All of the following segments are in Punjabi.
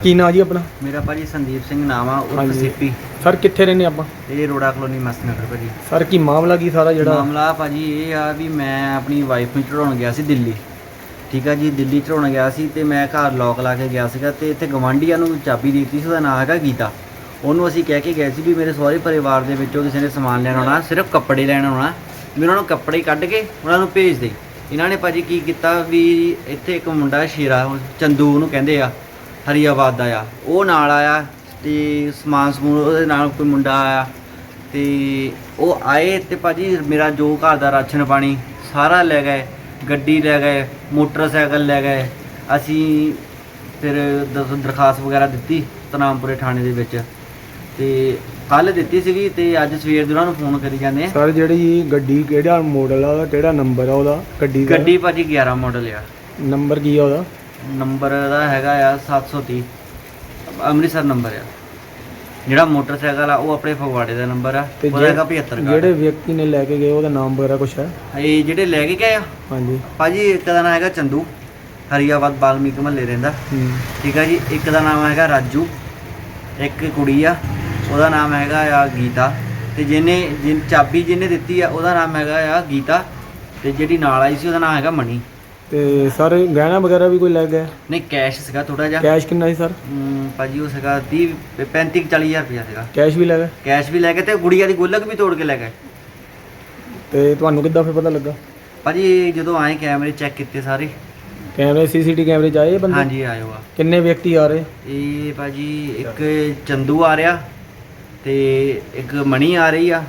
ਕੀ ਨਾਂ ਜੀ ਆਪਣਾ? ਮੇਰਾ ਭਾਜੀ ਸੰਦੀਪ ਸਿੰਘ ਨਾਮ ਆ ਉਰਫ ਹਾਂਜੀ। ਸਿੱਪੀ। ਸਰ ਕਿੱਥੇ ਰਹਿੰਦੇ ਆਪਾਂ? ਇਹ ਰੋੜਾ ਕਲੋਨੀ ਮਸਨਗਰ ਭਾਜੀ। ਸਰ ਕੀ ਮਾਮਲਾ ਕੀ ਸਾਰਾ ਜਿਹੜਾ? ਮਾਮਲਾ ਭਾਜੀ ਇਹ ਆ ਵੀ ਮੈਂ ਆਪਣੀ ਵਾਈਫ ਨੂੰ ਚੜਾਉਣ ਗਿਆ ਸੀ ਦਿੱਲੀ। ਠੀਕ ਆ ਜੀ ਦਿੱਲੀ ਚੜਾਉਣ ਗਿਆ ਸੀ ਤੇ ਮੈਂ ਘਰ ਲੋਕ ਲਾ ਕੇ ਗਿਆ ਸੀਗਾ ਤੇ ਇੱਥੇ ਗਵਾਂਢੀਆਂ ਨੂੰ ਚਾਬੀ ਦੇ ਦਿੱਤੀ ਸੀ ਉਹਦਾ ਨਾਮ ਹੈਗਾ ਗੀਤਾ। ਉਹਨੂੰ ਅਸੀਂ ਕਹਿ ਕੇ ਗਏ ਸੀ ਵੀ ਮੇਰੇ ਸਹੁਰੇ ਪਰਿਵਾਰ ਦੇ ਵਿੱਚੋਂ ਕਿਸੇ ਨੇ ਸਮਾਨ ਲੈਣ ਆਉਣਾ ਸਿਰਫ ਕੱਪੜੇ ਲੈਣ ਆਉਣਾ। ਵੀ ਉਹਨਾਂ ਨੂੰ ਕੱਪੜੇ ਕੱਢ ਕੇ ਉਹਨਾਂ ਨੂੰ ਭੇਜ ਦੇ। ਇਹਨਾਂ ਨੇ ਭਾਜੀ ਕੀ ਕੀਤਾ ਵੀ ਇੱਥੇ ਇੱਕ ਮੁੰਡਾ ਸ਼ੇਰਾ ਚੰਦੂ ਉਹਨੂੰ ਕਹਿੰਦੇ ਆ ਹਰੀਆਬਾਦ ਦਾ ਆ। ਉਹ ਨਾਲ ਆਇਆ ਤੇ ਸਮਾਨ ਸਮੂਨ ਉਹਦੇ ਨਾਲ ਕੋਈ ਮੁੰਡਾ ਆਇਆ ਤੇ ਉਹ ਆਏ ਤੇ ਭਾਜੀ ਮੇਰਾ ਜੋ ਘਰ ਦਾ ਰਾਸ਼ਨ ਪਾਣੀ ਸਾਰਾ ਲੈ ਗਏ ਗੱਡੀ ਲੈ ਗਏ ਮੋਟਰਸਾਈਕਲ ਲੈ ਗਏ। ਅਸੀਂ ਫਿਰ ਦਰ- ਦਰਖਾਸਤ ਵਗੈਰਾ ਦਿੱਤੀ ਤਨਾਮਪੁਰੇ ਥਾਣੇ ਦੇ ਵਿੱਚ ਤੇ ਕੱਲ ਦਿੱਤੀ ਸੀਗੀ ਤੇ ਅੱਜ ਸਵੇਰ ਦੇ ਉਹਨਾਂ ਨੂੰ ਫੋਨ ਕਰੀ ਜਾਂਦੇ ਆ। ਸਰ ਜਿਹੜੀ ਗੱਡੀ ਕਿਹੜਾ ਮਾਡਲ ਆ ਉਹਦਾ ਕਿਹੜਾ ਨੰਬਰ ਆ ਉਹਦਾ? ਗੱਡੀ ਦਾ? ਗੱਡੀ ਭਾਜੀ 11 ਮਾਡਲ ਆ। ਨੰਬਰ ਕੀ ਆ ਉਹਦਾ? ਨੰਬਰ ਦਾ ਹੈਗਾ ਆ 730 ਅੰਮ੍ਰਿਤਸਰ ਨੰਬਰ ਆ। ਜਿਹੜਾ ਮੋਟਰਸਾਈਕਲ ਆ ਉਹ ਆਪਣੇ ਫਗਵਾੜੇ ਦਾ ਨੰਬਰ ਆ। ਤੇ ਉਹਦਾ ਹੈਗਾ ਜਿਹੜੇ 75 ਜਿਹੜੇ ਵਿਅਕਤੀ ਨੇ ਲੈ ਕੇ ਗਏ ਉਹਦਾ ਨਾਮ ਵਗੈਰਾ ਕੁਛ ਹੈ? ਇਹ ਜਿਹੜੇ ਲੈ ਕੇ ਗਏ ਆ? ਹਾਂਜੀ। ਭਾਜੀ ਇੱਕ ਦਾ ਨਾਮ ਹੈਗਾ ਚੰਦੂ। ਹਰੀਆਬਾਦ ਬਾਲਮੀਕ ਮਹੱਲੇ ਰਹਿੰਦਾ। ਠੀਕ ਆ ਜੀ ਇੱਕ ਦਾ ਨਾਮ ਹੈਗਾ ਰਾਜੂ। ਇੱਕ ਕੁੜੀ ਆ ਉਹਦਾ ਨਾਮ ਹੈਗਾ ਆ ਗੀਤਾ। ਤੇ ਜਿਹਨੇ ਜਿਨ ਚਾਬੀ ਜਿਹਨੇ ਦਿੱਤੀ ਆ ਉਹਦਾ ਨਾਮ ਹੈਗਾ ਆ ਗੀਤਾ। ਤੇ ਜਿਹੜੀ ਨਾਲ ਆਈ ਸੀ ਉਹਦਾ ਨਾਮ ਹੈਗਾ ਮਣੀ ਤੇ ਸਰ ਗਹਿਣਾ ਵਗੈਰਾ ਵੀ ਕੋਈ ਲੈ ਗਿਆ ਨਹੀਂ ਕੈਸ਼ ਸੀਗਾ ਥੋੜਾ ਜਿਹਾ। ਕੈਸ਼ ਕਿੰਨਾ ਸੀ ਸਰ? ਹਮ, ਭਾਜੀ ਉਹ ਸੀਗਾ 30 35 40 ਹਜ਼ਾਰ ਰੁਪਇਆ ਸੀਗਾ। ਕੈਸ਼ ਵੀ ਲੈ ਗਏ? ਕੈਸ਼ ਵੀ ਲੈ ਕੇ ਤੇ ਗੁੜੀਆ ਦੀ ਗੁੱਲਕ ਵੀ ਤੋੜ ਕੇ ਲੈ ਗਏ। ਤੇ ਤੁਹਾਨੂੰ ਕਿੱਦਾਂ ਫਿਰ ਪਤਾ ਲੱਗਾ? ਭਾਜੀ ਜਦੋਂ ਆਏ ਕੈਮਰੇ ਚੈੱਕ ਕੀਤੇ ਸਾਰੇ। ਕੈਮਰੇ ਸੀਸੀਟੀ ਕੈਮਰੇ ਚ ਆਏ ਇਹ ਬੰਦੇ? ਹਾਂਜੀ ਆਇਓ ਆ। ਕਿੰਨੇ ਵਿਅਕਤੀ ਆ ਰਹੇ? ਇਹ ਭਾਜੀ ਇੱਕ ਚੰਦੂ ਆ ਰਿਹਾ ਤੇ ਇੱਕ ਮਣੀ ਆ ਰਹੀ ਆ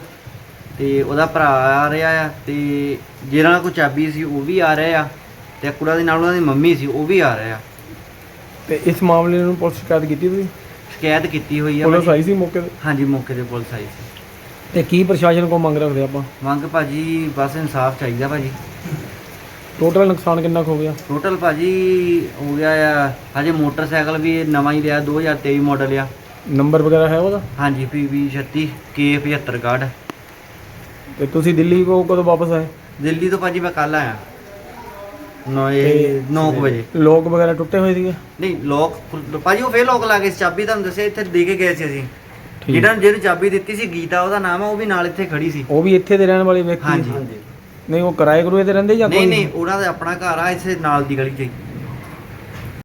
ਤੇ ਉਹਦਾ ਭਰਾ ਆ ਰਿਹਾ ਆ ਤੇ ਜਿਹਨਾਂ ਕੋਲ ਚਾਬੀ ਸੀ ਉਹ ਵੀ ਆ ਰਿਹਾ ਆ। ਤੇ ਕੁੜਾ ਦੇ ਨਾਲ ਉਹਨਾਂ ਦੀ ਮੰਮੀ ਸੀ ਉਹ ਵੀ ਆ ਰਿਹਾ। ਆ ਤੇ ਇਸ ਮਾਮਲੇ ਨੂੰ ਪੁਲਿਸ ਸ਼ਿਕਾਇਤ ਕੀਤੀ ਤੁਸੀਂ? ਸ਼ਿਕਾਇਤ ਕੀਤੀ ਹੋਈ ਆ ਪੁਲਿਸ ਭਾਜੀ। ਆਈ ਸੀ ਮੌਕੇ ਤੇ? ਹਾਂਜੀ ਮੌਕੇ ਤੇ ਪੁਲਿਸ ਆਈ ਸੀ। ਤੇ ਕੀ ਪ੍ਰਸ਼ਾਸਨ ਕੋ ਮੰਗ ਰੱਖਦੇ ਆਪਾਂ? ਮੰਗ ਭਾਜੀ ਬਸ ਇਨਸਾਫ ਚਾਹੀਦਾ ਭਾਜੀ। ਟੋਟਲ ਨੁਕਸਾਨ ਕਿੰਨਾ ਕੁ ਹੋ ਗਿਆ? ਟੋਟਲ ਭਾਜੀ ਹੋ ਗਿਆ ਆ ਹਜੇ ਮੋਟਰਸਾਈਕਲ ਵੀ ਇਹ ਨਵਾਂ ਹੀ ਲਿਆ 2023 ਮਾਡਲ ਆ। ਨੰਬਰ ਵਗੈਰਾ ਹੈ ਉਹਦਾ? ਹਾਂਜੀ PV 36 K75 ਕਾਰਡ ਤੇ ਤੁਸੀਂ ਦਿੱਲੀ ਕੋ ਕਦੋਂ ਵਾਪਸ ਆਏ? ਦਿੱਲੀ ਤੋਂ ਭਾਜੀ ਮੈਂ ਕੱਲ ਆਇਆ। 9 ਤੇ 9 ਵਜੇ। ਲੋਕ ਵਗੈਰਾ ਟੁੱਟੇ ਹੋਏ ਸੀਗੇ? ਨਹੀਂ ਲੋਕ ਭਾਜੀ ਉਹ ਫੇਰ ਲੋਕ ਲਾ ਕੇ ਚਾਬੀ ਤੁਹਾਨੂੰ ਦੱਸਿਆ ਇੱਥੇ ਦੇ ਕੇ ਗਏ ਸੀ ਅਸੀਂ। ਜਿਹੜਾ ਜਿਹਨੂੰ ਚਾਬੀ ਦਿੱਤੀ ਸੀ ਗੀਤਾ ਉਹਦਾ ਨਾਮ ਆ ਉਹ ਵੀ ਨਾਲ ਇੱਥੇ ਖੜੀ ਸੀ। ਉਹ ਵੀ ਇੱਥੇ ਦੇ ਰਹਿਣ ਵਾਲੇ ਵਿਅਕਤੀ? ਹਾਂਜੀ। ਨਹੀਂ ਉਹ ਕਿਰਾਏ ਕਰੂਏ ਤੇ ਰਹਿੰਦੇ ਜਾਂ ਨਹੀਂ ਕੋਈ? ਨਹੀਂ ਉਹਨਾਂ ਦਾ ਆਪਣਾ ਘਰ ਆ ਇਸੇ ਨਾਲ ਦੀ ਗਲੀ 'ਚ।